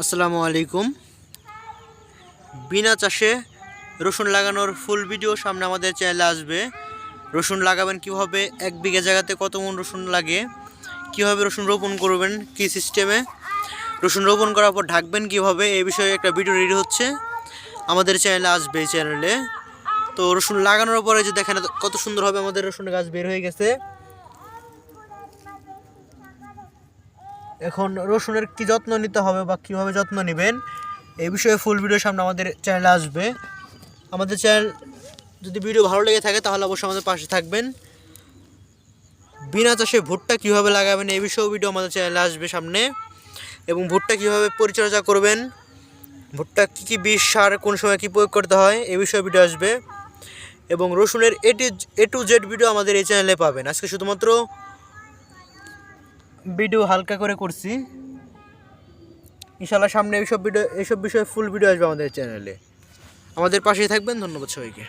আসসালামু আলাইকুম। বিনা চাষে রসুন লাগানোর ফুল ভিডিও সামনে আমাদের চ্যানেলে আসবে। রসুন লাগাবেন কীভাবে? এক বিঘা জায়গাতে কত মন রসুন লাগে? কীভাবে রসুন রোপণ করবেন? কি সিস্টেমে? রসুন রোপণ করার পর ঢাকবেন কীভাবে? এই বিষয়ে একটা ভিডিও রেডি হচ্ছে। আমাদের চ্যানেলে আসবে এই চ্যানেলে। তো রসুন লাগানোর পরে যে দেখেন কত সুন্দরভাবে আমাদের রসুন গাছ বের হয়ে গেছে। এখন রসুনের কি যত্ন নিতে হবে বা কীভাবে যত্ন নেবেন, এই বিষয়ে ফুল ভিডিও সামনে আমাদের চ্যানেলে আসবে। আমাদের চ্যানেল যদি ভিডিও ভালো লেগে থাকে তাহলে অবশ্যই আমাদের পাশে থাকবেন। বিনা চাষে ভুট্টা কীভাবে লাগাবেন, এই বিষয়েও ভিডিও আমাদের চ্যানেলে আসবে সামনে। এবং ভুট্টা কীভাবে পরিচর্যা করবেন, ভুট্টা কী কী বিষ সার, কোন সময় কী প্রয়োগ করতে হয়, এই বিষয়ে ভিডিও আসবে। এবং রসুনের এটি এ টু জেড ভিডিও আমাদের এই চ্যানেলে পাবেন। আজকে শুধুমাত্র ভিডিও হালকা করে করছি। ইনশাল্লাহ সামনে এইসব ভিডিও এইসব বিষয়ে ফুল ভিডিও আসবে আমাদের চ্যানেলে আমাদের পাশেই থাকবেন, ধন্যবাদ সবাইকে।